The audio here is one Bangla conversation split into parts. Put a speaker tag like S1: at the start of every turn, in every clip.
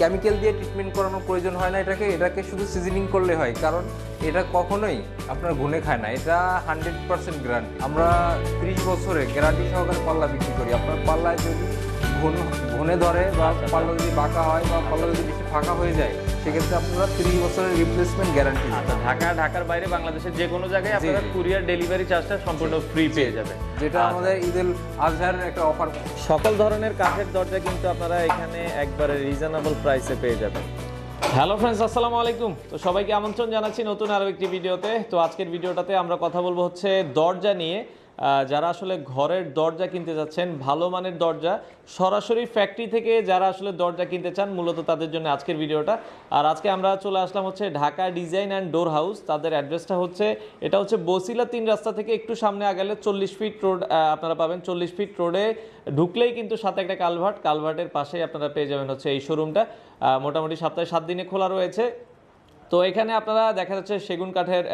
S1: কেমিক্যাল দিয়ে ট্রিটমেন্ট করানোর প্রয়োজন হয় না এটাকে এটাকে শুধু সিজনিং করলে হয়, কারণ এটা কখনোই আপনার গুনে খায় না। এটা হান্ড্রেড পার্সেন্ট গ্যারান্টি আমরা ত্রিশ বছরে গ্যারান্টি সহকারে পাল্লা বিক্রি করি। আপনার পাল্লায় যদি ঘন ঘনে ধরে বা পাল্লা যদি বাঁকা হয় বা পাল্লা যদি বেশি ফাঁকা হয়ে যায় সেক্ষেত্রে আপনারা ত্রিশ বছরের রিপ্লেসমেন্ট গ্যারান্টি
S2: আচ্ছা ঢাকা ঢাকার বাইরে বাংলাদেশের যে কোনো জায়গায় আপনারা কুরিয়ার ডেলিভারি চার্জটা সম্পূর্ণ ফ্রি পেয়ে যাবেন।
S1: যেটা
S2: আচ্ছা।
S1: আমাদের ঈদুল আজহারের একটা অফার
S2: সকল ধরনের কাঠের দরজা কিন্তু আপনারা এখানে একবারে রিজনেবল প্রাইসে পেয়ে যাবেন। হ্যালো ফ্রেন্ডস আসসালামু আলাইকুম। তো সবাইকে আমন্ত্রণ জানাচ্ছি নতুন আরও একটি ভিডিওতে। তো আজকের ভিডিওটাতে আমরা কথা বলব হচ্ছে দরজা নিয়ে যারা আসলে ঘরের দরজা কিনতে যাচ্ছেন, ভালো মানের দরজা, সরাসরি ফ্যাক্টরি থেকে যারা আসলে দরজা কিনতে চান, মূলত তাদের জন্য আজকের ভিডিওটা। আর আজকে আমরা চলে আসলাম হচ্ছে Dhaka design and door house তাদের অ্যাড্রেসটা হচ্ছে, এটা হচ্ছে বসিলা তিন রাস্তা থেকে একটু সামনে আগালে চল্লিশ ফিট রোড আপনারা পাবেন চল্লিশ ফিট রোডে ঢুকলেই কিন্তু সাথে একটা কালভার্ট কালভার্টের পাশেই আপনারা পেয়ে যাবেন হচ্ছে এই শোরুমটা মোটামুটি সপ্তাহে সাত দিনে খোলা রয়েছে। তো এখানে আপনারা দেখা যাচ্ছে সেগুন কাঠের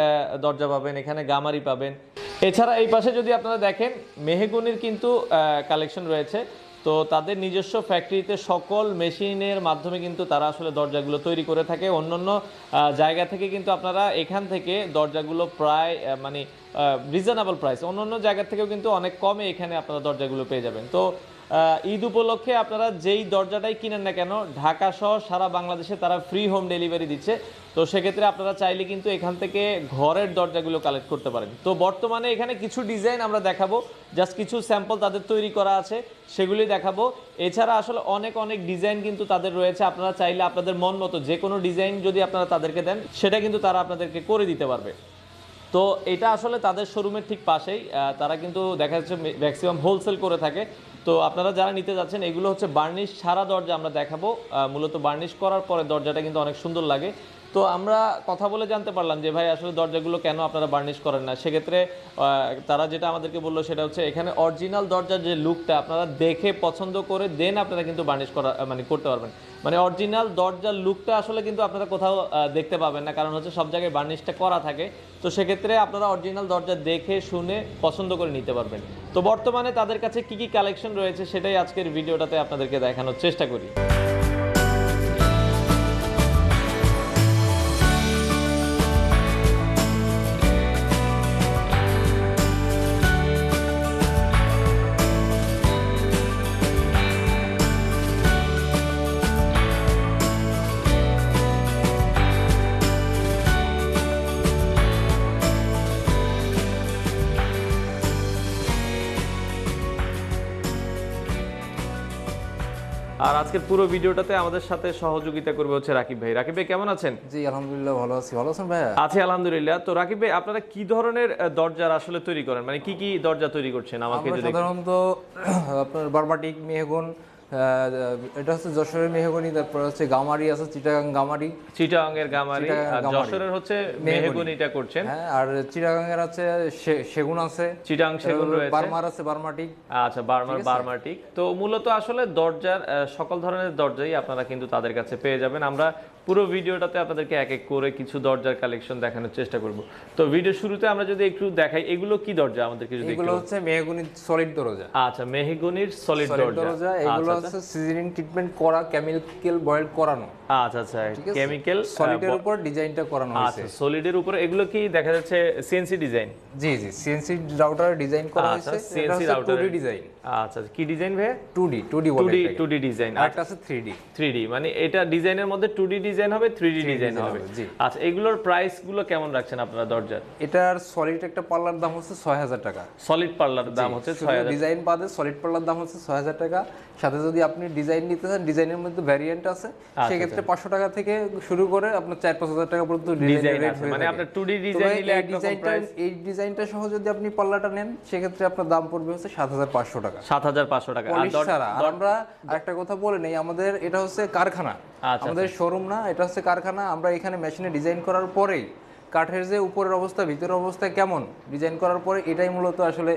S2: দরজা পাবেন, এখানে গামারি পাবেন। এছাড়া এই পাশে যদি আপনারা দেখেন, মেহেগুনির কিন্তু কালেকশন রয়েছে। তো তাদের নিজস্ব ফ্যাক্টরিতে সকল মেশিনের মাধ্যমে কিন্তু তারা আসলে দরজাগুলো তৈরি করে থাকে। অন্যান্য জায়গা থেকে কিন্তু আপনারা এখান থেকে দরজাগুলো প্রায় মানে রিজনেবল প্রাইস অন্য অন্য জায়গা থেকেও কিন্তু অনেক কমে এখানে আপনারা দরজাগুলো পেয়ে যাবেন। তো ঈদ উপলক্ষে আপনারা যেই দরজাটাই কিনেন না কেন, ঢাকা সহ সারা বাংলাদেশে তারা ফ্রি হোম ডেলিভারি দিচ্ছে। তো সেক্ষেত্রে আপনারা চাইলে কিন্তু এখান থেকে ঘরের দরজাগুলো কালেক্ট করতে পারেন। তো বর্তমানে এখানে কিছু ডিজাইন আমরা দেখাবো। জাস্ট কিছু স্যাম্পল তাদের তৈরি করা আছে সেগুলি দেখাবো। এছাড়া আসলে অনেক অনেক ডিজাইন কিন্তু তাদের রয়েছে। আপনারা চাইলে আপনাদের মন মতো যে কোনো ডিজাইন যদি আপনারা তাদেরকে দেন, সেটা কিন্তু তারা আপনাদেরকে করে দিতে পারবে। তো এটা আসলে তাদের শোরুমের ঠিক পাশেই তারা কিন্তু দেখা যাচ্ছে ম্যাক্সিমাম হোলসেল করে থাকে। তো আপনারা যারা নিতে যাচ্ছেন, এগুলো হচ্ছে বার্নিশ সারা দরজা আমরা দেখাবো। মূলত বার্নিশ করার পরে দরজাটা কিন্তু অনেক সুন্দর লাগে। তো আমরা কথা বলে জানতে পারলাম যে, ভাই, আসলে দরজাগুলো কেন আপনারা বার্নিশ করেন না? সেক্ষেত্রে তারা যেটা আমাদেরকে বলল সেটা হচ্ছে, এখানে অরিজিনাল দরজার যে লুকটা আপনারা দেখে পছন্দ করে, দেন আপনারা কিন্তু বার্নিশ করা মানে করতে পারবেন। মানে অরিজিনাল দরজার লুকটা আসলে কিন্তু আপনারা কোথাও দেখতে পাবেন না। কারণ হচ্ছে সব জায়গায় বার্নিশটা করা থাকে। তো সেক্ষেত্রে আপনারা অরিজিনাল দরজা দেখে, শুনে, পছন্দ করে নিতে পারবেন। তো বর্তমানে তাদের কাছে কি কি কালেকশন রয়েছে, সেটাই আজকের ভিডিওটাতে আপনাদেরকে দেখানোর চেষ্টা করি। আর আজকের পুরো ভিডিওটাতে আমাদের সাথে সহযোগিতা করবে হচ্ছে রাকিব ভাই। রাকিব ভাই কেমন আছেন?
S1: জি আলহামদুলিল্লাহ ভালো আছি। ভালো আছেন ভাইয়া?
S2: আছি আলহামদুলিল্লাহ। তো রাকিব ভাই আপনারা কি ধরনের দরজা দরজার আসলে তৈরি করেন? মানে কি কি দরজা তৈরি করছেন? আমাকে
S1: সাধারণত আপনার বারবাটিক মেহগুন এটা হচ্ছে যশোরের মেহগুনি তারপর হচ্ছে গামারি আছে চিটাগাং গামারি। চিটাগাং
S2: আর
S1: গামারি।
S2: যশোরের হচ্ছে
S1: মেহগনি।
S2: মেহগুনিটা করছেন।
S1: হ্যাঁ আর চিটাগাংয়ের আছে সেগুন আছে।
S2: চিটাং সেগুন রয়েছে।
S1: বার্মার আছে বার্মাটিক।
S2: আচ্ছা বার্মার বার্মাটিক। তো মূলত আসলে দরজার সকল ধরনের দরজাই আপনারা কিন্তু তাদের কাছে পেয়ে যাবেন। আমরা পুরো ভিডিওটাতে আপনাদেরকে এক এক করে কিছু দরজার কালেকশন দেখানোর চেষ্টা করব। তো ভিডিও শুরুতে আমরা যদি একটু দেখাই এগুলো কি দরজা? আমাদেরকে যদি
S1: এগুলো হচ্ছে মেহগুনি সলিড দরজা।
S2: আচ্ছা মেহগুনির সলিড দরজা।
S1: এগুলো
S2: আচ্ছা
S1: হচ্ছে সিজনিং ট্রিটমেন্ট করা কেমিক্যাল বয়েল করানো।
S2: আচ্ছা আচ্ছা কেমিক্যাল
S1: সলিডের উপর ডিজাইনটা করানো হয়েছে।
S2: আচ্ছা সলিডের উপর এগুলো কি দেখা যাচ্ছে CNC design
S1: G G CNC router design করা
S2: আচ্ছা
S1: হয়েছে।
S2: সিএনসি রাউটার
S1: ডিজাইন
S2: আচ্ছা কি ডিজাইন ভাই
S1: 2D 2D বলে
S2: 2D
S1: এটাকে।
S2: 2D ডিজাইন
S1: আর একটা আছে 3D
S2: থ্রি মানে এটা ডিজাইনের মধ্যে ডিজাইন হবে ডিজাইন হবে। আচ্ছা এগুলোর প্রাইসগুলো কেমন রাখছেন আপনারা দরজার?
S1: এটার সলিড একটা পাল্লার দাম হচ্ছে 6000 টাকা।
S2: সলিড পার্লার দাম হচ্ছে ছয় হাজার
S1: ডিজাইন বাদে সলিড পাল্লার দাম হচ্ছে 6000 টাকা। সাথে যদি আপনি ডিজাইন নিতে চান ডিজাইনের মধ্যে ভ্যারিয়েন্ট আছে।
S2: আচ্ছা,
S1: সেক্ষেত্রে 500 টাকা থেকে শুরু করে আপনার 4 5000 টাকা পর্যন্ত
S2: ডিজাইন আছে মানে আপনার টু ডি ডিজাইন নিলে
S1: এই ডিজাইনটা সহ যদি আপনি পাল্লাটা নেন সেক্ষেত্রে আপনার দাম পড়বে হচ্ছে 7500 টাকা।
S2: সাত হাজার পাঁচশো টাকা। আর
S1: আমরা একটা কথা বলে নেই আমাদের এটা হচ্ছে কারখানা।
S2: আচ্ছা,
S1: আমাদের শোরুম না এটা হচ্ছে কারখানা। আমরা এখানে মেশিনে ডিজাইন করার পরেই কাঠের যে উপরের অবস্থা ভিতরের অবস্থা কেমন? ডিজাইন করার পরে এটাই মূলত আসলে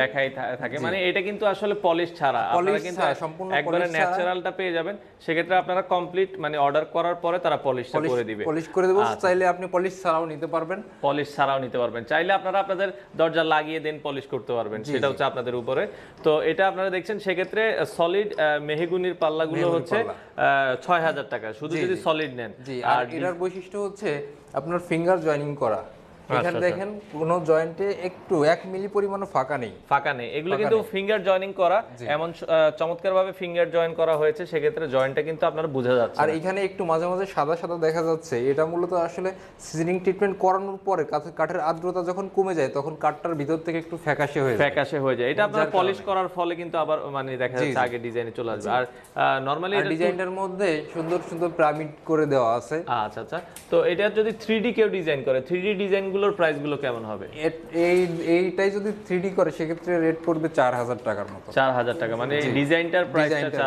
S2: দেখাই থাকে। মানে এটা কিন্তু আসলে পলিশ ছাড়া। আপনারা কিন্তু
S1: সম্পূর্ণ
S2: একবারে ন্যাচারালটা পেয়ে যাবেন। সেক্ষেত্রে আপনারা কমপ্লিট মানে অর্ডার করার পরে তারা পলিশটা করে দিবে।
S1: পলিশ করে দেবো।
S2: আচ্ছা।
S1: চাইলে আপনি পলিশ ছাড়াও নিতে পারবেন।
S2: পলিশ ছাড়াও নিতে পারবেন। চাইলে আপনারা আপনাদের দরজা লাগিয়ে দেন পলিশ করতে পারবেন। সেটা হচ্ছে আপনাদের উপরে। তো এটা আপনারা দেখছেন সেক্ষেত্রে সলিড মেহগুনির পাল্লাগুলো হচ্ছে ছয় হাজার টাকা। শুধু যদি সলিড নেন।
S1: আর এটার বৈশিষ্ট্য হচ্ছে আপনার ফিঙ্গার জয়েনিং করা। এখানে
S2: আচ্ছা।
S1: দেখেন কোনো জয়েন্টে একটু এক মিলি পরিমাণও ফাঁকা নেই।
S2: ফাঁকা নেই। এগুলো কিন্তু ফিঙ্গার জয়েনিং করা এমন চমৎকার ভাবে ফিঙ্গার জয়েন করা হয়েছে সেক্ষেত্রে জয়েন্টটা কিন্তু আপনারা বোঝা যাচ্ছে
S1: আর এখানে একটু মাঝে মাঝে সাদা সাদা দেখা যাচ্ছে। এটা মূলত আসলে সিজনিং ট্রিটমেন্ট করানোর পরে কাঠের- আর্দ্রতা যখন কমে যায় তখন কাঠটার ভিতর থেকে একটু ফ্যাকাশে হয়ে যায়।
S2: ফ্যাকাশে হয়ে যায়। এটা আপনারা পলিশ করার ফলে কিন্তু আবার মানে দেখা যাচ্ছে আগে ডিজাইনে চলে আসবে। আর নরমালি
S1: ডিজাইনটার মধ্যে সুন্দর সুন্দর পিরামিড করে দেওয়া আছে।
S2: আচ্ছা আচ্ছা। তো এটা যদি থ্রি কেউ ডিজাইন করে থ্রি ডি ডিজাইনগুলোর প্রাইসগুলো কেমন হবে?
S1: এই এইটাই যদি থ্রি করে সেক্ষেত্রে রেট পড়বে চার হাজার টাকার মতো।
S2: চার হাজার টাকা মানে ডিজাইনটার প্রাইসটা।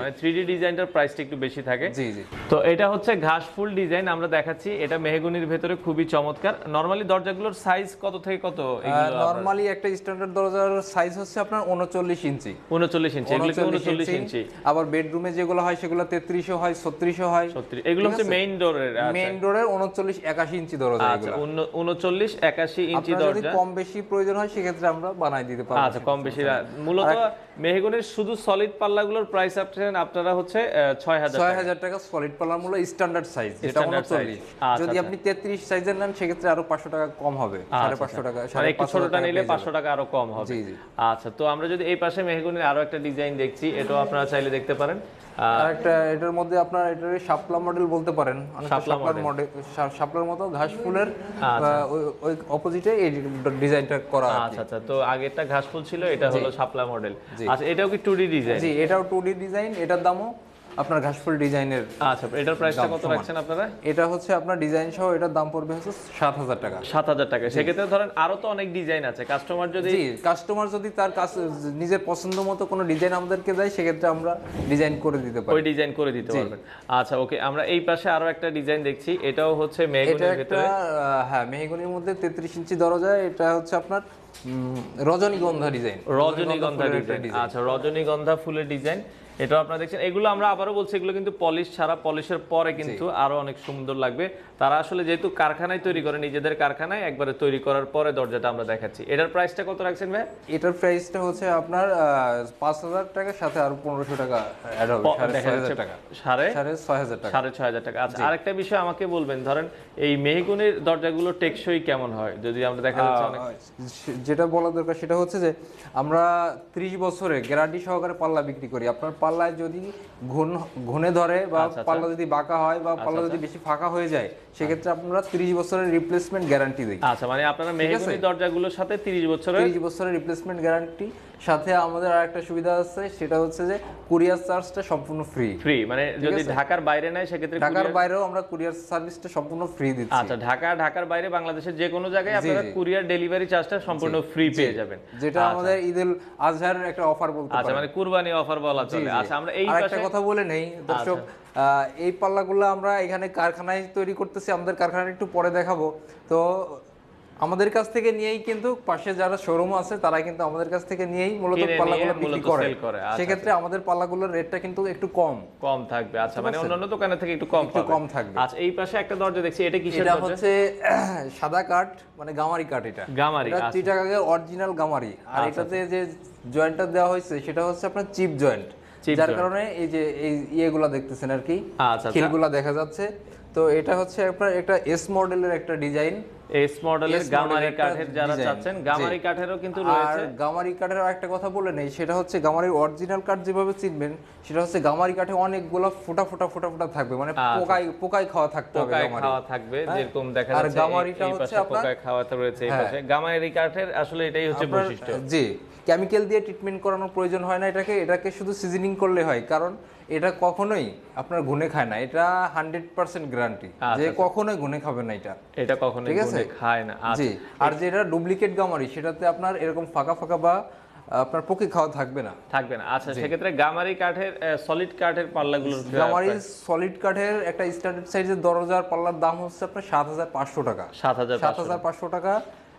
S2: মানে থ্রি ডি ডিজাইনটার প্রাইসটা একটু বেশি থাকে।
S1: জি জি।
S2: তো এটা হচ্ছে ঘাস ফুল ডিজাইন আমরা দেখাচ্ছি। এটা মেহগুনির ভেতরে খুবই চমৎকার। নরমালি দরজাগুলোর সাইজ কত থেকে কত?
S1: নরমালি একটা স্ট্যান্ডার্ড দরজার সাইজ হচ্ছে আপনার উনচল্লিশ ইঞ্চি।
S2: উনচল্লিশ ইঞ্চি এগুলো উনচল্লিশ ইঞ্চি।
S1: আবার বেডরুমে যেগুলো হয় সেগুলো তেত্রিশও হয় ছত্রিশও হয়।
S2: এগুলো হচ্ছে মেইন ডোরের
S1: মেইন ডোরের উনচল্লিশ একাশি ইঞ্চি দরজা
S2: আচ্ছা উনচল্লিশ একাশি ইঞ্চি দরজা।
S1: কম বেশি প্রয়োজন হয় সেক্ষেত্রে আমরা বানাই দিতে পারব
S2: আচ্ছা কম বেশি মূলত মেহগুনির শুধু সলিড পাল্লাগুলোর প্রাইস আপনারা আপনারা হচ্ছে ছয় হাজার
S1: ছয় হাজার টাকা সলিড পাল্লার মূল্য স্ট্যান্ডার্ড সাইজ যেটা উনচল্লিশ।
S2: আচ্ছা,
S1: যদি আপনি তেত্রিশ সাইজের নেন সেক্ষেত্রে আরও পাঁচশো টাকা কম হবে সাড়ে পাঁচশো টাকা
S2: মানে
S1: সাড়ে
S2: ছোটটা নিলে। পাঁচশো টাকা আরও কম হবে।
S1: জি, জি।
S2: আচ্ছা তো আমরা যদি এই পাশে মেহগুনির আরও একটা ডিজাইন দেখছি এটাও আপনারা চাইলে দেখতে পারেন।
S1: একটা এটার মধ্যে আপনার এটার শাপলা মডেল বলতে পারেন। শাপলার মডেল শাপলার মতো ঘাস ফুলের
S2: আচ্ছা।
S1: ওই- ওই অপোজিটে এই ডিজাইনটা করা
S2: আচ্ছা আচ্ছা। তো আগেরটা ঘাস ফুল ছিল এটা হলো শাপলা মডেল আচ্ছা এটাও কি টু ডি ডিজাইন
S1: জি এটাও টু ডি ডিজাইন এটার দামও আপনার ঘাসফুল ডিজাইনের
S2: আচ্ছা এটার প্রাইসটা কত রাখছেন আপনারা?
S1: এটা হচ্ছে আপনার ডিজাইন সহ এটার দাম পড়বে হচ্ছে সাত হাজার টাকা।
S2: সাত হাজার টাকা। সেক্ষেত্রে ধরেন আরও তো অনেক ডিজাইন আছে। কাস্টমার যদি
S1: জি কাস্টমার যদি তার কাছ নিজের পছন্দ মতো কোনো ডিজাইন আমাদেরকে দেয় সেক্ষেত্রে আমরা ডিজাইন করে দিতে পারি।
S2: ওই ডিজাইন করে দিতে পারবেন। আচ্ছা ওকে আমরা এই পাশে আরও একটা ডিজাইন দেখছি। এটাও হচ্ছে মেহগুনির ভিতরে।
S1: হ্যাঁ মেহগনির মধ্যে তেত্রিশ ইঞ্চি দরজা এটা হচ্ছে আপনার রজনীগন্ধা ডিজাইন
S2: রজনীগন্ধা ডিজাইন আচ্ছা রজনীগন্ধা ফুলের ডিজাইন এটাও আপনারা দেখছেন। এগুলো আমরা আবারও বলছি এগুলো কিন্তু পলিশ ছাড়া পলিশের পরে কিন্তু আরও অনেক সুন্দর লাগবে। তারা আসলে যেহেতু কারখানায় তৈরি করে নিজেদের কারখানায় একবারে তৈরি করার পরে দরজাটা আমরা দেখাচ্ছি। এটার প্রাইসটা কত রাখছেন ভাই?
S1: এটার প্রাইসটা হচ্ছে আপনার পাঁচ হাজার টাকার সাথে আরও পনেরোশো টাকা অ্যাড হবে সাড়ে
S2: দেখা
S1: ছয়
S2: যাচ্ছে
S1: হাজার টাকা।
S2: সাড়ে?
S1: ছয় হাজার টাকা।
S2: সাড়ে ছয় হাজার টাকা। আচ্ছা আরেকটা বিষয় আমাকে বলবেন ধরেন এই মেহগুনির দরজাগুলো টেকসই কেমন হয়? যদি আমরা দেখা যাচ্ছে
S1: যেটা বলা দরকার সেটা হচ্ছে যে আমরা ত্রিশ বছরে গ্যারান্টি সহকারে পাল্লা বিক্রি করি। আপনার পাল্লায় যদি ঘন ঘনে ধরে বা
S2: আচ্ছা,
S1: পাল্লা যদি বাঁকা হয় বা পাল্লা যদি বেশি ফাঁকা হয়ে যায় সেক্ষেত্রে আপনারা ত্রিশ বছরের রিপ্লেসমেন্ট গ্যারান্টি দিই
S2: আচ্ছা মানে আপনারা মেহগুনি দরজাগুলোর সাথে তিরিশ বছরের
S1: ত্রিশ বছরের রিপ্লেসমেন্ট গ্যারান্টি সাথে আমাদের আর একটা সুবিধা আছে সেটা হচ্ছে যে কুরিয়ার চার্জটা সম্পূর্ণ ফ্রি
S2: ফ্রি মানে যদি ঢাকার বাইরে নেয় সেক্ষেত্রে
S1: ঢাকার বাইরেও আমরা কুরিয়ার সার্ভিসটা সম্পূর্ণ ফ্রি দিচ্ছি।
S2: আচ্ছা ঢাকা ঢাকার বাইরে বাংলাদেশের যে কোনো জায়গায় আপনারা কুরিয়ার ডেলিভারি চার্জটা সম্পূর্ণ ফ্রি পেয়ে যাবেন।
S1: যেটা আমাদের ঈদুল আজহার একটা অফার বলতে
S2: আচ্ছা মানে কুরবানি অফার বলা চলে। আচ্ছা আমরা এই পাশে
S1: কথা বলে নেই দর্শক আহ, এই পাল্লাগুলো আমরা এখানে কারখানায় তৈরি করতেছি আমাদের কারখানায় একটু পরে দেখাবো। তো আমাদের কাছ থেকে নিয়েই কিন্তু পাশে যারা শোরুম আছে তারা কিন্তু আমাদের কাছ থেকে নিয়েই মূলত পাল্লাগুলো বিক্রি করে।
S2: আচ্ছা,
S1: সেক্ষেত্রে আমাদের পাল্লাগুলোর রেটটা কিন্তু একটু কম।
S2: কম থাকবে। আচ্ছা মানে অন্যান্য দোকানের থেকে একটু কম
S1: একটু কম থাকবে।
S2: আচ্ছা এই পাশে একটা দরজা দেখছি এটা কিসের
S1: এটা হচ্ছে সাদা কাঠ মানে গামারি কাঠ এটা।
S2: গামারি
S1: এটা
S2: আচ্ছা।
S1: চিটাগাঙ্গের অরিজিনাল গামারি। আর এটাতে যে জয়েন্টটা দেওয়া হয়েছে সেটা হচ্ছে আপনার চিপ জয়েন্ট যার কারণে এই যে এই ইয়েগুলা দেখতেছেন আর কি।
S2: আচ্ছা আচ্ছা।
S1: খিলগুলা দেখা যাচ্ছে। তো এটা হচ্ছে আপনার একটা এস মডেলের একটা ডিজাইন
S2: এস মডেলের গামারি কাঠের যারা চাচ্ছেন গামারি কাঠেরও কিন্তু
S1: আর গামারি কাঠের একটা কথা বলে নেই সেটা হচ্ছে গামারির অরিজিনাল কাঠ যেভাবে চিনবেন সেটা হচ্ছে গামারি কাঠে অনেকগুলো ফোটা ফোটা ফোটা ফোটা থাকবে মানে পোকায় পোকায় খাওয়া থাকতে হবে গামারি
S2: খাওয়া থাকবে যেরকম দেখা
S1: আর গামারিটা হচ্ছে আপনার-
S2: পোকায় খাওয়াতে রয়েছে এই পাশে। গামারি কাঠের আসলে এটাই হচ্ছে বৈশিষ্ট্য।
S1: জি কেমিক্যাল দিয়ে ট্রিটমেন্ট করানোর প্রয়োজন হয় না এটাকে এটাকে শুধু সিজনিং করলে হয় কারণ এটা কখনোই আপনার গুনে খায় না। এটা হান্ড্রেড পার্সেন্ট গ্যারান্টি
S2: আচ্ছা,
S1: যে কখনোই গুনে খাবে না এটা।
S2: এটা কখনোই
S1: ঠিক আছে?
S2: খায় না। আচ্ছা।
S1: জি। আর যেটা ডুপ্লিকেট গামারি সেটাতে আপনার এরকম ফাঁকা ফাঁকা বা আপনার পোকে খাওয়া থাকবে না।
S2: থাকবে না। আচ্ছা সেক্ষেত্রে গামারি কাঠের সলিড কাঠের পাল্লাগুলোর
S1: গামারি সলিড কাঠের একটা স্ট্যান্ডার্ড সাইজের দরজার পাল্লার দাম হচ্ছে আপনার সাত হাজার পাঁচশো টাকা।
S2: সাত হাজার
S1: সাত হাজার পাঁচশো টাকা।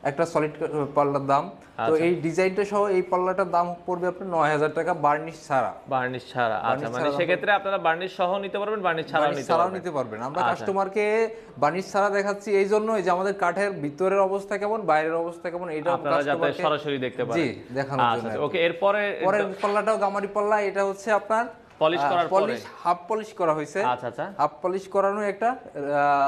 S1: একটা সলিড পাল্লার দাম। তো এই ডিজাইনটা সহ এই পাল্লাটার দাম পড়বে আপনার নয় হাজার টাকা বার্নিশ ছাড়া।
S2: বার্নিশ ছাড়া। আচ্ছা মানে সেক্ষেত্রে আপনারা বার্নিশ সহ নিতে পারবেন বার্নিশ ছাড়াও নিতে
S1: ছাড়াও
S2: পারবেন।
S1: নিতে পারবেন। আমরা
S2: আচ্ছা।
S1: কাস্টমারকে বার্নিশ ছাড়া দেখাচ্ছি এই জন্যই যে আমাদের কাঠের ভিতরের অবস্থা কেমন বাইরের অবস্থা কেমন এটা
S2: আপনারা যাতে সরাসরি দেখতে পারেন।
S1: জি দেখানোর জন্য
S2: আচ্ছা ওকে এরপরে
S1: পরের পাল্লাটাও গামারি পাল্লা এটা হচ্ছে আপনার
S2: পলিশ করার পরে?
S1: পলিশ হাফ পলিশ করা হয়েছে।
S2: আচ্ছা আচ্ছা।
S1: হাফ পলিশ করানো একটা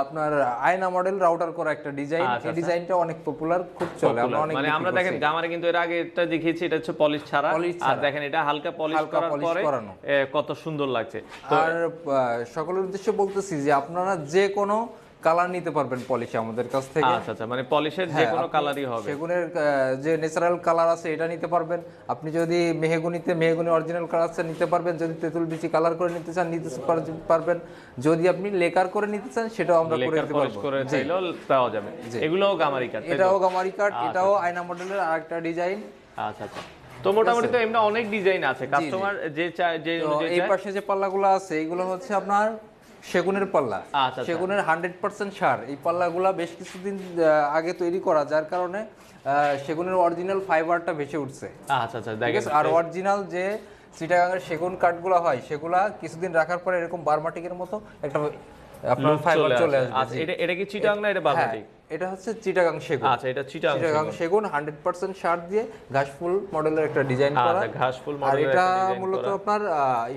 S1: আপনার আয়না মডেল রাউটার করা একটা ডিজাইন এই ডিজাইনটা অনেক পপুলার খুব চলে। আমরা অনেক
S2: মানে আমরা দেখেন গামারে কিন্তু এর আগে এটা দেখিয়েছি এটা হচ্ছে পলিশ ছাড়া। আর দেখেন এটা হালকা পলিশ করার পরে। কত সুন্দর লাগছে।
S1: আর সকলের উদ্দেশ্যে বলতেছি যে আপনারা যে কোনো কালার নিতে পারবেন পলিশে আমাদের কাছ থেকে।
S2: আচ্ছা আচ্ছা মানে পলিশের যে কোনো কালারই হবে।
S1: সেগুনের যে ন্যাচারাল কালার আছে এটা নিতে পারবেন। আপনি যদি মেহগুনিতে মেহগুনি অরিজিনাল কালার আছে নিতে পারবেন যদি তেঁতুল বিচি কালার করে নিতে চান নিতে পারবেন। যদি আপনি লেকার করে নিতে চান সেটাও আমরা করে
S2: লেকার
S1: দিতে
S2: পলিশ
S1: পারব।
S2: করে চাইলেও পাওয়া যাবে। এগুলোও গামারি তো?
S1: এটাও গামারি কাঠ এটাও আয়না মডেলের আরেকটা ডিজাইন
S2: আচ্ছা আচ্ছা। তো মোটামুটি তো এমনি অনেক ডিজাইন আছে। কাস্টমার যে চায় যে
S1: এই পাশে যে পাল্লাগুলো আছে এগুলো হচ্ছে আপনার সেগুনের পাল্লা।
S2: আচ্ছা আচ্ছা।
S1: সেগুনের হান্ড্রেড পার্সেন্ট সার। এই পাল্লাগুলা বেশ কিছুদিন আগে তৈরি করা যার কারণে সেগুনের অরিজিনাল ফাইবারটা ভেসে উঠছে।
S2: আচ্ছা আচ্ছা
S1: আর অরিজিনাল যে চিটাগাঙের সেগুন কাঠগুলো হয় সেগুলা কিছুদিন রাখার পরে এরকম বার্মাটিকের মতো একটা আপনার ফাইবার চলে আসবে
S2: এটা এটা কি চিটাং না এটা
S1: হ্যাঁ,
S2: বারবাটিক
S1: এটা হচ্ছে চিটাগাং সেগুন।
S2: আচ্ছা এটা চিটাং
S1: চিটাগাং সেগুন হান্ড্রেড পার্সেন্ট সার দিয়ে ঘাসফুল মডেলের একটা ডিজাইন করা।
S2: আচ্ছা ঘাস ফুল
S1: আর এটা মূলত আপনার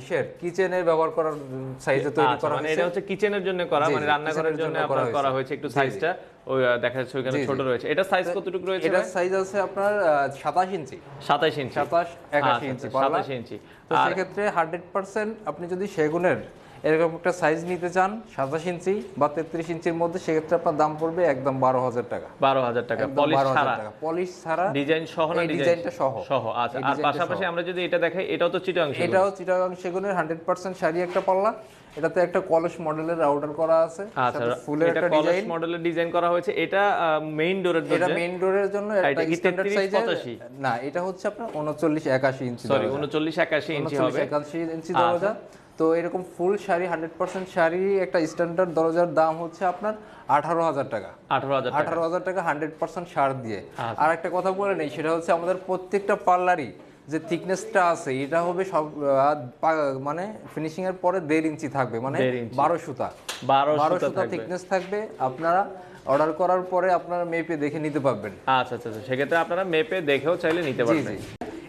S1: ইসের কিচেনে ব্যবহার করার সাইজে তৈরি
S2: আচ্ছা
S1: করা
S2: মানে এটা হচ্ছে কিচেনের জন্য করা মানে রান্নাঘরের জন্য আপনার
S1: করা
S2: করা
S1: হয়েছে।
S2: একটু সাইজটা ওই দেখা যাচ্ছে ওইখানে ছোট রয়েছে। এটা সাইজ কতটুকু রয়েছে
S1: এটা সাইজ আছে আপনার সাতাশ ইঞ্চি।
S2: 27 ইঞ্চি।
S1: সাতাশ একাশি
S2: আচ্ছা,
S1: ইঞ্চি
S2: আচ্ছা,
S1: পাল্লা
S2: 27 ইঞ্চি।
S1: তো সেক্ষেত্রে হান্ড্রেড পার্সেন্ট আপনি যদি সেগুনের এরকম একটা সাইজ নিতে চান সাতাশ ইঞ্চি বা তেত্রিশ ইঞ্চির মধ্যে সেক্ষেত্রে আপনার দাম পড়বে একদম বারো হাজার টাকা।
S2: বারো হাজার টাকা পলিশ ছাড়া।
S1: টাকা। পলিশ ছাড়া
S2: ডিজাইন সহ না
S1: ডিজাইনটা সহ।
S2: সহ আচ্ছা আর পাশাপাশি আমরা যদি এটা দেখাই এটাও তো চিটাং
S1: এটাও চিটাগাং সেগুনের হান্ড্রেড পার্সেন্ট শাড়ি একটা পাল্লা। এটাতে একটা কলস মডেলের রাউটার করা আছে
S2: আচ্ছা
S1: ফুলের একটা ডিজাইন
S2: মডেলের ডিজাইন করা হয়েছে। এটা মেইন ডোরের
S1: এটা
S2: জন্য?
S1: মেইন ডোরের জন্য একটা
S2: এটা
S1: স্ট্যান্ডার্ড
S2: 33,
S1: সাইজের না এটা হচ্ছে আপনার উনচল্লিশ একাশি ইঞ্চি
S2: সরি
S1: দরজা।
S2: 39 81 ইঞ্চি
S1: 39,
S2: হবে। আচ্ছা।
S1: একাশি ইঞ্চি দরজা তো এরকম ফুল শাড়ি হান্ড্রেড পার্সেন্ট শাড়ি একটা স্ট্যান্ডার্ড দরজার দাম হচ্ছে আপনার আঠারো হাজার টাকা।
S2: 18000 টাকা।
S1: আঠারো হাজার টাকা হান্ড্রেড পার্সেন্ট সার দিয়ে।
S2: আচ্ছা।
S1: আর একটা কথা বলে নেই সেটা হচ্ছে আমাদের প্রত্যেকটা পার্লারই যে থিকনেসটা আছে এটা হবে সব মানে ফিনিশিং এর পরে দেড় ইঞ্চি থাকবে মানে বারো সুতা।
S2: 12
S1: বারো
S2: সুতা
S1: থিকনেস থাকবে। আপনারা অর্ডার করার পরে আপনারা মেপে দেখে নিতে পারবেন।
S2: আচ্ছা আচ্ছা আচ্ছা। সেক্ষেত্রে আপনারা মেপে দেখেও চাইলে নিতে পারবেন।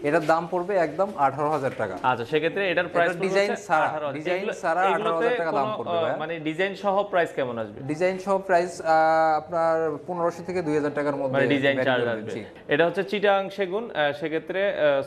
S1: এটার দাম পড়বে একদম আঠারো হাজার টাকা।
S2: আচ্ছা সেক্ষেত্রে এটার প্রাইস
S1: ডিজাইন ছাড়া, ডিজাইন ছাড়া 18,000 টাকা দাম পড়বে
S2: মানে ডিজাইন সহ প্রাইস কেমন আসবে?
S1: ডিজাইন সহ প্রাইস আপনার পনেরোশো থেকে দুই হাজার টাকার মধ্যে
S2: মানে ডিজাইন চার্জ আসবে। এটা হচ্ছে চিটাং সেগুন সেক্ষেত্রে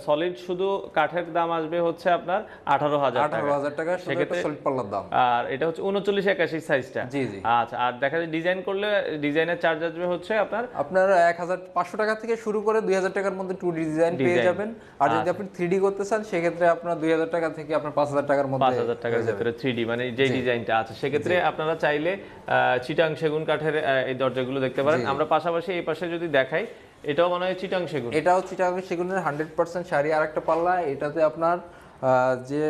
S2: সলিড শুধু কাঠের দাম আসবে হচ্ছে আপনার আঠারো হাজার
S1: আঠারো হাজার টাকা সেক্ষেত্রে সলিড পাল্লার দাম।
S2: আর এটা হচ্ছে উনচল্লিশ একাশি সাইজটা
S1: জি জি।
S2: আচ্ছা আর দেখা যায় ডিজাইন করলে ডিজাইনের চার্জ আসবে হচ্ছে আপনার
S1: আপনার এক হাজার পাঁচশো টাকা থেকে শুরু করে দুই হাজার টাকার মধ্যে টু ডিজাইন পেয়ে যাবেন। আর যদি আপনি থ্রি ডি করতে চান সেক্ষেত্রে আপনার দুই হাজার টাকা থেকে আপনার পাঁচ হাজার টাকার মধ্যে
S2: পাঁচ হাজার টাকার ভিতরে থ্রি মানে যে ডিজাইনটা আছে সেক্ষেত্রে আপনারা চাইলে আহ, চিটাং সেগুন কাঠের এই দরজাগুলো দেখতে পারেন। আমরা পাশাপাশি এই পাশে যদি দেখাই এটাও মনে হয় চিটাং সেগুন।
S1: এটাও চিটাগাং সেগুনের হান্ড্রেড পার্সেন্ট শাড়ি। আর একটা পাল্লা এটাতে আপনার আহ, যে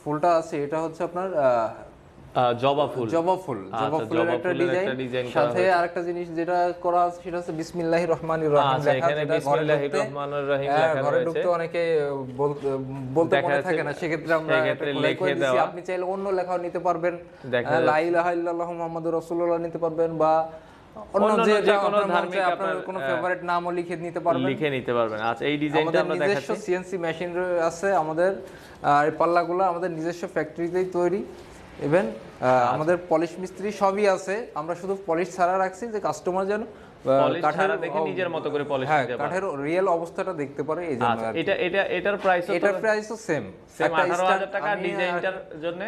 S1: ফুলটা আছে এটা হচ্ছে আপনার
S2: আহ, জবা ফুল।
S1: জবা ফুল। জবা
S2: আচ্ছা,
S1: ফুলের একটা ডিজাইন সাথে আরেকটা জিনিস যেটা করা আছে সেটা হচ্ছে বিসমিল্লাহির রহমানির রহিম
S2: আচ্ছা
S1: লেখা
S2: এখানে বিসমিল্লাহির
S1: ঢুকতে
S2: রহমানির রহিম
S1: হ্যাঁ,
S2: লেখা
S1: ঘরে ঢুকতে অনেকে বলতে মনে থাকে না। সেক্ষেত্রে আমরা
S2: লিখে
S1: দিছি। আপনি চাইলে অন্য লেখাও নিতে পারবেন। হ্যাঁ, লা ইলাহা ইল্লাল্লাহু মুহাম্মাদুর রাসূলুল্লাহ নিতে পারবেন বা অন্য যে
S2: কোনো ধার্মিক
S1: আপনার
S2: আপনার,
S1: কোনো ফেভারিট নামও লিখে নিতে পারবেন।
S2: লিখে নিতে পারবেন। আচ্ছা এই ডিজাইনটা
S1: আমাদের
S2: আমরা
S1: নিজস্ব সিএনসি মেশিন আছে আমাদের। আর এই পাল্লাগুলো আমাদের নিজস্ব ফ্যাক্টরিতেই তৈরি। ইভেন আমাদের পলিশ মিস্ত্রি সবই আছে। আমরা শুধু পলিশ ছাড়া রাখছি যে কাস্টমার যেন আহ,
S2: দেখে নিজের মতো করে পলিশ
S1: হ্যাঁ কাঠের রিয়েল অবস্থাটা দেখতে পারে এই জন্য
S2: আচ্ছা
S1: আর কি।
S2: এটা এটা এটার প্রাইস
S1: এটার প্রাইসও সেম
S2: সেম আঠারো হাজার টাকা ডিজাইনটার জন্য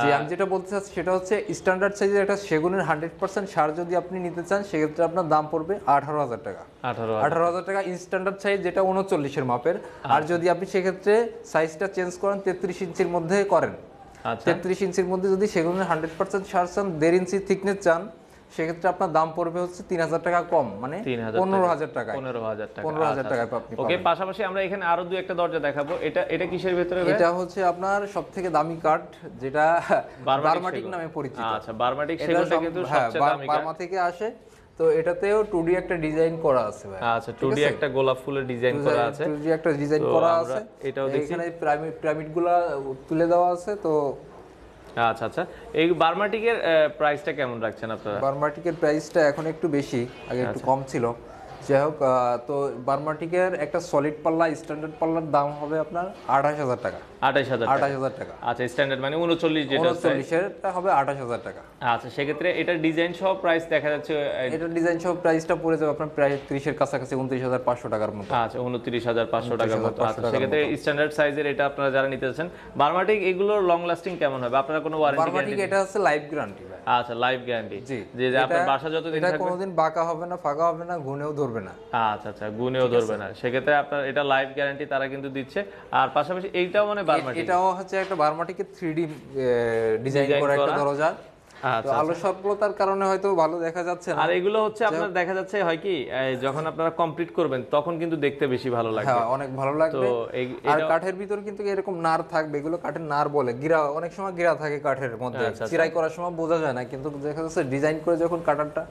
S1: জি আমি যেটা বলতে চাচ্ছি সেটা হচ্ছে স্ট্যান্ডার্ড সাইজের একটা সেগুনের হান্ড্রেড পার্সেন্ট সার যদি আপনি নিতে চান সেক্ষেত্রে আপনার দাম পড়বে আঠারো হাজার টাকা।
S2: আঠারো
S1: হাজার টাকা। স্ট্যান্ডার্ড সাইজ যেটা উনচল্লিশের মাপের।
S2: আচ্ছা।
S1: আর যদি আপনি সেক্ষেত্রে সাইজটা চেঞ্জ করেন তেত্রিশ ইঞ্চির মধ্যে করেন।
S2: আচ্ছা
S1: তেত্রিশ ইঞ্চির মধ্যে যদি সেগুনের হান্ড্রেড পার্সেন্ট সার চান দেড় ইঞ্চি থিকনেস চান সেক্ষেত্রে আপনার দাম পড়বে হচ্ছে তিন হাজার টাকা কম মানে পনেরো হাজার টাকা।
S2: পনেরো হাজার টাকা।
S1: পনেরো হাজার টাকায় আপনি
S2: ওকে পাশাপাশি আমরা এখানে আরও দুই একটা দরজা দেখাবো। এটা এটা কিসের ভেতরে
S1: এটা হচ্ছে আপনার সব থেকে দামি কাঠ যেটা
S2: বার্মাটিক
S1: নামে পরিচিত।
S2: আচ্ছা বার্মাটিক সেগুনটা কিন্তু
S1: হ্যাঁ,
S2: সবচেয়ে দামি
S1: বার্মা থেকে আসে। তো এটাতেও টু ডি একটা ডিজাইন করা আছে ভাই।
S2: আচ্ছা টু ডি একটা গোলাপ ফুলের ডিজাইন করা আছে।
S1: টু ডি একটা ডিজাইন করা আছে।
S2: এটাও দেখছি।
S1: এখানে পিরামিড পিরামিডগুলা তুলে দেওয়া আছে তো
S2: আচ্ছা আচ্ছা। এই বার্মাটিকের প্রাইসটা কেমন রাখছেন আপনারা?
S1: বার্মাটিকের প্রাইসটা এখন একটু বেশি আগে একটু
S2: আচ্ছা।
S1: কম ছিল। যাই হোক তো বার্মাটিকের একটা সলিড পাল্লা স্ট্যান্ডার্ড পাল্লার দাম হবে আপনার আঠাশ হাজার টাকা।
S2: আঠাশ হাজার
S1: আঠাশ হাজার টাকা।
S2: আচ্ছা স্ট্যান্ডার্ড মানে উনচল্লিশ যেটা
S1: উনচল্লিশেরটা হবে আঠাশ হাজার টাকা।
S2: আচ্ছা সেক্ষেত্রে এটার ডিজাইন সহ প্রাইস দেখা যাচ্ছে
S1: এটার ডিজাইন সহ প্রাইসটা পড়ে যাবে আপনার প্রায় ত্রিশের কাছাকাছি উনত্রিশ হাজার পাঁচশো টাকার মতো।
S2: আচ্ছা উনত্রিশ হাজার পাঁচশো টাকার মতো। আচ্ছা সেক্ষেত্রে স্ট্যান্ডার্ড সাইজের এটা আপনারা যারা নিতে চাচ্ছেন বার্মাটিক এগুলোর লং লাস্টিং কেমন হবে? আপনারা কোনো ওয়ারেন্টি
S1: বার্মাটিক এটা হচ্ছে লাইফ গ্যারান্টি
S2: আচ্ছা লাইফ গ্যারান্টি
S1: জি।
S2: যে আপনার বাসা যতদিন
S1: এটা
S2: থাকবে
S1: কোনোদিন বাঁকা হবে না ফাঁকা হবে না ঘুনেও ধরবে না।
S2: আচ্ছা আচ্ছা গুনেও ধরবে না। সেক্ষেত্রে আপনার এটা লাইফ গ্যারান্টি তারা কিন্তু দিচ্ছে। আর পাশাপাশি এইটাও মানে বার্মাটিক
S1: এটাও হচ্ছে একটা বার্মাটিকের থ্রি ডি ডিজাইন করা একটা দরজা। আলো স্বল্পতার কারণে হয়তো ভালো দেখা যাচ্ছে না।
S2: আর এগুলো হচ্ছে আপনার দেখা যাচ্ছে হয় কি যখন আপনারা কমপ্লিট করবেন তখন কিন্তু দেখতে বেশি ভালো লাগবে।
S1: হ্যাঁ অনেক ভালো লাগবে। আর কাঠের ভিতর কিন্তু এরকম নার থাকবে এগুলো কাঠের নার বলে। গিরা অনেক সময় গিরা থাকে কাঠের মধ্যে।
S2: আচ্ছা,
S1: চিরাই করার সময় বোঝা যায় না কিন্তু দেখা যাচ্ছে ডিজাইন করে যখন কাটারটা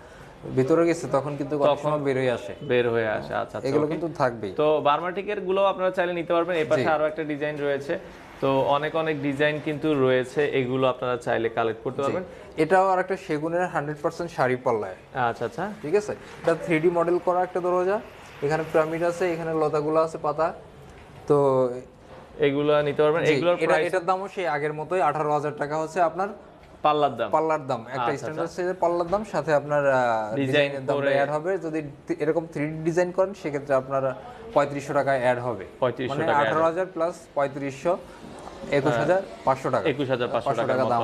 S1: ভিতরে গেছে তখন কিন্তু অনেক বের হয়ে আসে।
S2: বের হয়ে আসে। আচ্ছা আচ্ছা
S1: এগুলো কিন্তু থাকবেই।
S2: তো বার্মাটিকেরগুলো আপনারা চাইলে নিতে পারবেন। এই পাশে আরও একটা ডিজাইন রয়েছে। তো অনেক অনেক ডিজাইন কিন্তু রয়েছে এগুলো আপনারা চাইলে কালেক্ট করতে পারবেন।
S1: এটাও আর একটা সেগুনের হান্ড্রেড পার্সেন্ট শাড়ি পাল্লায়।
S2: আচ্ছা আচ্ছা।
S1: ঠিক আছে? এটা থ্রি মডেল করা একটা দরজা। এখানে পিরামিড আছে এখানে লতাগুলো আছে পাতা। তো
S2: এগুলো নিতে পারবেন। এগুলোর
S1: এটার দামও সেই আগের মতোই আঠারো হাজার টাকা হচ্ছে আপনার
S2: পাল্লার দাম।
S1: পাল্লার দাম। একটা স্ট্যান্ডার্ড সাইজের পাল্লার দাম সাথে আপনার ডিজাইনের দাম অ্যাড হবে। যদি এরকম থ্রি ডিজাইন করেন সেক্ষেত্রে আপনার পঁয়ত্রিশশো টাকা অ্যাড হবে।
S2: 3500
S1: মানে আঠারো হাজার প্লাস পঁয়ত্রিশশো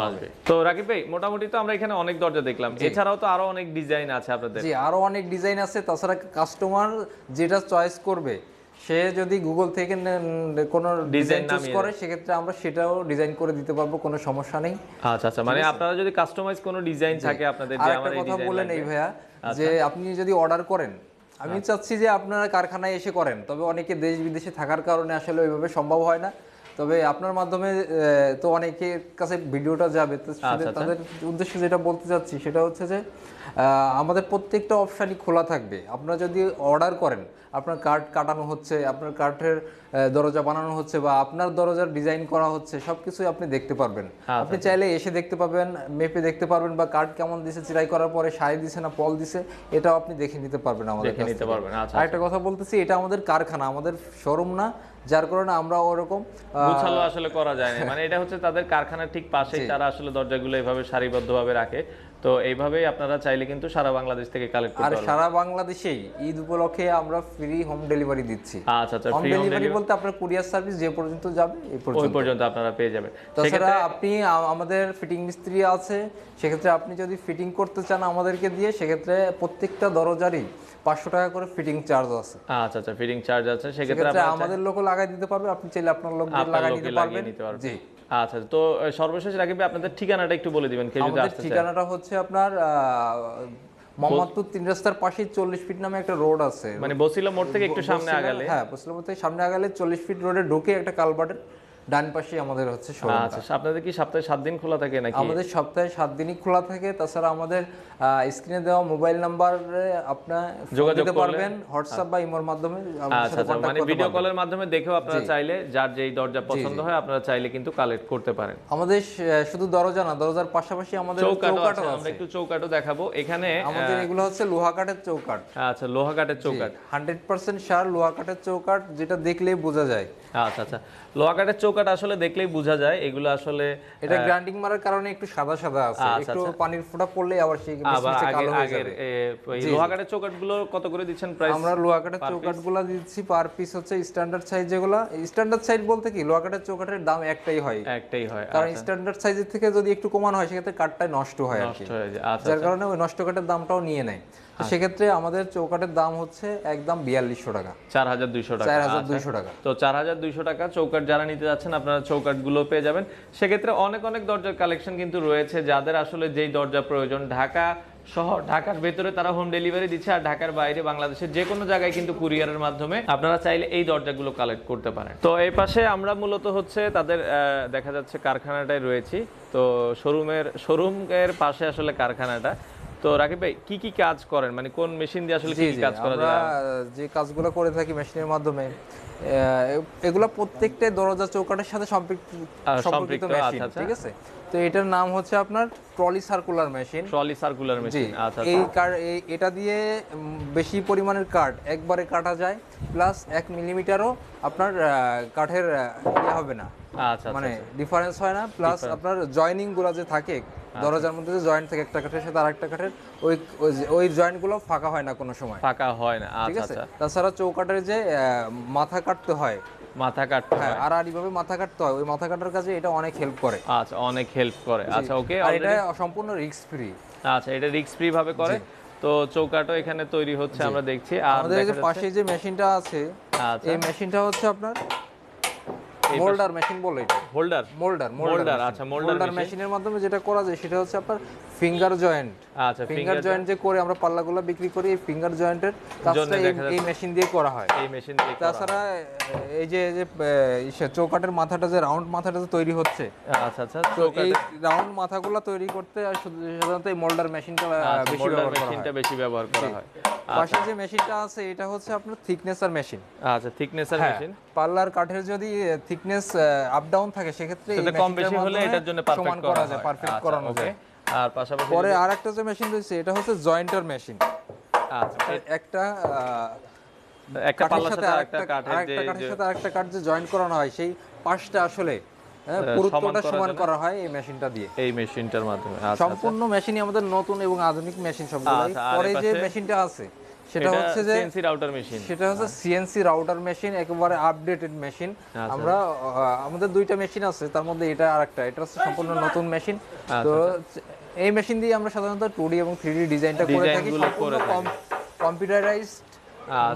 S2: আসবে। তো রাকিব ভাই মোটামুটি তো আমরা এখানে অনেক দরজা দেখলাম। এছাড়াও তো আরও অনেক ডিজাইন আছে আপনাদের।
S1: জি আরও অনেক ডিজাইন আছে। তাছাড়া কাস্টমার যেটা চয়েস করবে সে যদি গুগল থেকে কোনো ডিজাইন চুজ করে সেক্ষেত্রে আমরা সেটাও ডিজাইন করে দিতে পারব কোনো সমস্যা নেই।
S2: আচ্ছা আচ্ছা মানে আপনারা যদি কাস্টমাইজ কোনো ডিজাইন থাকে আপনাদের যে আমার
S1: কথা
S2: ডিজাইন
S1: বলে নেই ভাইয়া যে আপনি যদি অর্ডার করেন আমি চাচ্ছি যে আপনারা কারখানায় এসে করেন তবে অনেকে দেশ বিদেশে থাকার কারণে আসলে ওইভাবে সম্ভব হয় না। তবে আপনার মাধ্যমে তো অনেকের কাছে ভিডিওটা যাবে তো তাদের উদ্দেশ্যে যেটা বলতে চাচ্ছি সেটা হচ্ছে যে আমাদের প্রত্যেকটা অপশানই খোলা থাকবে। আপনারা যদি অর্ডার করেন আপনার কার্ড কাটানো হচ্ছে আপনার কাঠের দরজা বানানো হচ্ছে বা আপনার দরজার ডিজাইন করা হচ্ছে সবকিছুই আপনি দেখতে পারবেন। আপনি চাইলে এসে দেখতে পাবেন মেপে দেখতে পারবেন বা কার্ড কেমন দিছে চিরাই করার পরে সাই দিছে না পল দিছে এটাও আপনি দেখে নিতে পারবেন আমাদের
S2: দেখে নিতে পারবেন আচ্ছা
S1: আরেকটা কথা বলতেছি এটা আমাদের কারখানা আমাদের শোরুম না যার কারণে আমরা ওরকম
S2: আসলে করা যায় না। মানে এটা হচ্ছে তাদের কারখানার ঠিক পাশেই তারা আসলে দরজাগুলো এইভাবে সারিবদ্ধভাবে রাখে। তো এইভাবেই আপনারা চাইলে কিন্তু সারা বাংলাদেশ থেকে কালেক্ট করতে পারবেন।
S1: আর সারা বাংলাদেশেই ঈদ উপলক্ষে আমরা ফ্রি হোম ডেলিভারি দিচ্ছি।
S2: আচ্ছা আচ্ছা
S1: হোম
S2: ফ্রি হোম
S1: ডেলিভারি বলতে আপনার কুরিয়ার সার্ভিস যে পর্যন্ত যাবে এই পর্যন্ত
S2: ওই
S1: পর্যন্ত।
S2: আপনারা পেয়ে যাবেন।
S1: তাছাড়া আপনি আমাদের ফিটিং মিস্ত্রি আছে সেক্ষেত্রে আপনি যদি ফিটিং করতে চান আমাদেরকে দিয়ে সেক্ষেত্রে প্রত্যেকটা দরজারই পাঁচশো টাকা করে ফিটিং চার্জ আছে।
S2: আচ্ছা আচ্ছা ফিটিং চার্জ আছে। সেক্ষেত্রে
S1: আমাদের লোকও লাগাই দিতে পারবে আপনি চাইলে আপনার লোক লাগাই
S2: লোকে
S1: পারবেন।
S2: পারবেন
S1: জি।
S2: আচ্ছা তো সর্বশেষ রাখবে আপনাদের ঠিকানাটা একটু বলে দিবেন কেউ যদি আসতে
S1: ঠিকানাটা হচ্ছে আপনার আহ, মোহাম্মদপুর তিন রাস্তার পাশে চল্লিশ ফিট নামে একটা রোড আছে।
S2: মানে বসিলা মোড় থেকে একটু সামনে আগালে?
S1: হ্যাঁ পশ্চিমবঙ্গ থেকে সামনে আগালে চল্লিশ ফিট রোডে ঢুকে একটা কালবাটের ডান পাশে আমাদের হচ্ছে
S2: আচ্ছা আপনাদের কি সপ্তাহে সাত দিন খোলা থাকে নাকি?
S1: আমাদের সপ্তাহে সাত দিনই খোলা থাকে। তাছাড়া আমাদের স্ক্রিনে দেওয়া মোবাইল নাম্বারে আপনার
S2: যোগাযোগ
S1: দিতে
S2: করলে-
S1: পারবেন। হোয়াটসঅ্যাপ বা ইমোর মাধ্যমে
S2: আচ্ছা আচ্ছা মানে ভিডিও কলের মাধ্যমে দেখেও আপনারা চাইলে যার যেই দরজা পছন্দ হয় আপনারা চাইলে কিন্তু কালেক্ট করতে পারেন।
S1: আমাদের শুধু দরজা না দরজার পাশাপাশি আমাদের
S2: চৌকাটও আছে আমরা একটু চৌকাটও দেখাবো। এখানে
S1: আমাদের এগুলো হচ্ছে লোহা কাঠের চৌকাট
S2: আচ্ছা লোহা কাঠের চৌকাট
S1: হান্ড্রেড পার্সেন্ট সার লোহা কাঠের চৌকাট যেটা দেখলেই বোঝা যায়।
S2: আচ্ছা আচ্ছা। লোহা কাঠের চৌকাট আসলে দেখলেই বোঝা যায় এগুলো আসলে
S1: এটা গ্রাইন্ডিং মারার কারণে একটু সাদা সাদা আছে।
S2: আচ্ছা,
S1: একটু পানির ফোঁটা পড়লে আবার সেই মিশমিশে কালো হয়ে যাবে।
S2: এ, ওই লোহা কাঠের চৌকাটগুলো কত করে দিচ্ছেন প্রাইস
S1: আমরা লোহা কাঠের চৌকাটগুলা দিচ্ছি পার পিস হচ্ছে স্ট্যান্ডার্ড সাইজ যেগুলো। স্ট্যান্ডার্ড সাইজ বলতে কি? লোহা কাঠের চৌকাটের দাম একটাই হয়।
S2: একটাই হয়
S1: কারণ স্ট্যান্ডার্ড সাইজের থেকে যদি একটু কমানো হয় সেক্ষেত্রে কাঠটাই নষ্ট হয় আর কি।
S2: আচ্ছা
S1: যার কারণে ওই নষ্ট কাঠের দামটাও নিয়ে নেয়। সেক্ষেত্রে আমাদের চৌকাটের দাম হচ্ছে একদম বিয়াল্লিশশো টাকা।
S2: চার হাজার দুইশো টাকা।
S1: চার হাজার
S2: আচ্ছা।
S1: দুইশো টাকা।
S2: তো চার হাজার দুইশো টাকা চৌকাট যারা নিতে যাচ্ছেন আপনারা চৌকাটগুলো পেয়ে যাবেন। সেক্ষেত্রে অনেক অনেক দরজার কালেকশন কিন্তু রয়েছে যাদের আসলে যেই দরজা প্রয়োজন। ঢাকা শহর ঢাকার ভেতরে তারা হোম ডেলিভারি দিচ্ছে আর ঢাকার বাইরে বাংলাদেশের যে কোনো জায়গায় কিন্তু কুরিয়ারের মাধ্যমে আপনারা চাইলে এই দরজাগুলো কালেক্ট করতে পারেন। তো এই পাশে আমরা মূলত হচ্ছে তাদের আহ, দেখা যাচ্ছে কারখানাটায় রয়েছি। তো শোরুমের শোরুমের পাশে আসলে কারখানাটা। তো রাকিব ভাই কি কি কাজ করেন? মানে কোন মেশিন দিয়ে আসলে কি কি কাজ করা যায়?
S1: যে কাজগুলো করে থাকি মেশিনের মাধ্যমে এগুলো প্রত্যেকটাই দরজা চৌকাটের সাথে সম্পৃক্ত মেশিন
S2: আচ্ছা, আচ্ছা।
S1: ঠিক আছে? তো এটার নাম হচ্ছে আপনার trolley circular machine.
S2: Trolley circular machine আচ্ছা
S1: এই কার এটা দিয়ে বেশি পরিমাণের কাঠ একবারে কাটা যায় প্লাস এক মিলিমিটারও আপনার কাঠের ইয়ে হবে না।
S2: আচ্ছা
S1: মানে ডিফারেন্স হয় না প্লাস আপনার জয়েনিংগুলো যে থাকে
S2: আচ্ছা।
S1: দরজার মধ্যে যে জয়েন্ট থাকে একটা কাঠের সাথে আরেকটা কাঠের ওই ওই যে- ওই জয়েন্টগুলো ফাঁকা হয় না কোনো সময়।
S2: ফাঁকা হয় না।
S1: ঠিক
S2: আচ্ছা
S1: আছে?
S2: আচ্ছা
S1: তাছাড়া চৌকাটের যে মাথা কাটতে হয়
S2: মাথা কাটতে
S1: হ্যাঁ
S2: হয়।
S1: আর আড়িভাবে মাথা কাটতে হয় ওই মাথা কাটার কাজে এটা অনেক হেল্প করে।
S2: আচ্ছা অনেক হেল্প করে। আচ্ছা ওকে
S1: আর এটা সম্পূর্ণ রিস্ক ফ্রি
S2: আচ্ছা এটা রিস্ক ফ্রি ভাবে করে। তো চৌকাটও এখানে তৈরি হচ্ছে আমরা দেখছি। আর
S1: আমাদের পাশে যে মেশিনটা আছে
S2: আচ্ছা।
S1: এই মেশিনটা হচ্ছে আপনার মোল্ডার মেশিন বলে এটা
S2: হোল্ডার
S1: মোল্ডার
S2: মোল্ডার আচ্ছা,
S1: মোল্ডার মেশিনের মাধ্যমে যেটা করা যায় সেটা হচ্ছে আপনার ফিঙ্গার জয়েন্ট
S2: আচ্ছা
S1: ফিঙ্গার জয়েন্ট যে করে আমরা পাল্লাগুলো বিক্রি করি এই ফিঙ্গার জয়েন্টের কাজটা এই- মেশিন দিয়ে করা হয়।
S2: এই মেশিন দিয়ে।
S1: তাছাড়া এই যে এই যে চৌকাটের মাথাটা যে রাউন্ড মাথাটা যে তৈরি হচ্ছে।
S2: আচ্ছা আচ্ছা
S1: তো এই রাউন্ড মাথাগুলো তৈরি করতে সাধারণত এই মোল্ডার মেশিনটা বেশি ব্যবহার করা হয়।
S2: মেশিনটা বেশি ব্যবহার করা হয়।
S1: পাশে যে মেশিনটা আছে এটা হচ্ছে আপনার থিকনেসার মেশিন
S2: আচ্ছা থিকনেসের
S1: হ্যাঁ
S2: মেশিন
S1: পাল্লার কাঠের যদি থিকনেস আপ ডাউন থাকে সেক্ষেত্রে
S2: কম বেশি হলে এটার জন্য পারফেক্ট
S1: করা যায় পারফেক্ট করানো যায়।
S2: আর পাশাপাশি
S1: পরে আরেকটা যে মেশিন রয়েছে এটা হচ্ছে জয়েন্টার মেশিন
S2: আচ্ছা
S1: একটা
S2: একটা পাল্লার
S1: সাথে আরেকটা
S2: কাঠের
S1: আরেকটা
S2: যে-
S1: কাঠের সাথে আরেকটা কাঠ যে জয়েন করানো হয় সেই পাশটা আসলে হ্যাঁ, পুরুত্বটা সমান করা হয় এই মেশিনটা দিয়ে।
S2: এই মেশিনটার মাধ্যমে। আচ্ছা আচ্ছা।
S1: সম্পূর্ণ মেশিনই আমাদের নতুন এবং আধুনিক মেশিন সবগুলাই।
S2: আচ্ছা,
S1: পরে যে মেশিনটা আছে সেটা হচ্ছে যে
S2: সিএনসি রাউটার মেশিন
S1: সেটা হচ্ছে সিএনসি রাউটার মেশিন একেবারে আপডেটেড মেশিন। আমরা আমাদের দুইটা মেশিন আছে তার মধ্যে এটা আরেকটা। এটা হচ্ছে সম্পূর্ণ নতুন মেশিন তো এই মেশিন দিয়ে আমরা সাধারণত টু ডি এবং থ্রি ডি ডিজাইনটা করে থাকি। কম্পিউটারাইজড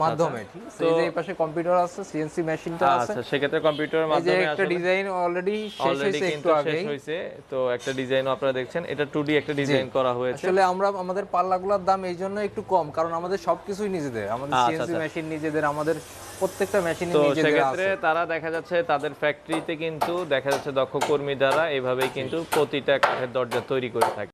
S1: মাধ্যমে ঠিক আছে? এই যে এই পাশে কম্পিউটার আছে সিএনসি মেশিনটা আছে
S2: আচ্ছা সেক্ষেত্রে কম্পিউটারের মাধ্যমে
S1: একটা ডিজাইন অলরেডি শেষ হয়েছে একটু
S2: শেষ হয়েছে। তো একটা ডিজাইনও আপনারা দেখছেন এটা 2D একটা ডিজাইন করা হয়েছে।
S1: আসলে আমরা আমাদের পাল্লাগুলোর দাম এই জন্য একটু কম কারণ আমাদের সবকিছুই নিজেদের। আমাদের
S2: আচ্ছা,
S1: সিএনসি
S2: আচ্ছা।
S1: মেশিন নিজেদের আমাদের প্রত্যেকটা মেশিনই
S2: তো
S1: নিজেদের
S2: সেক্ষেত্রে তারা দেখা যাচ্ছে তাদের ফ্যাক্টরিতে কিন্তু দেখা যাচ্ছে দক্ষ কর্মী দ্বারা এইভাবেই কিন্তু প্রতিটা কাঠের দরজা তৈরি করে থাকে।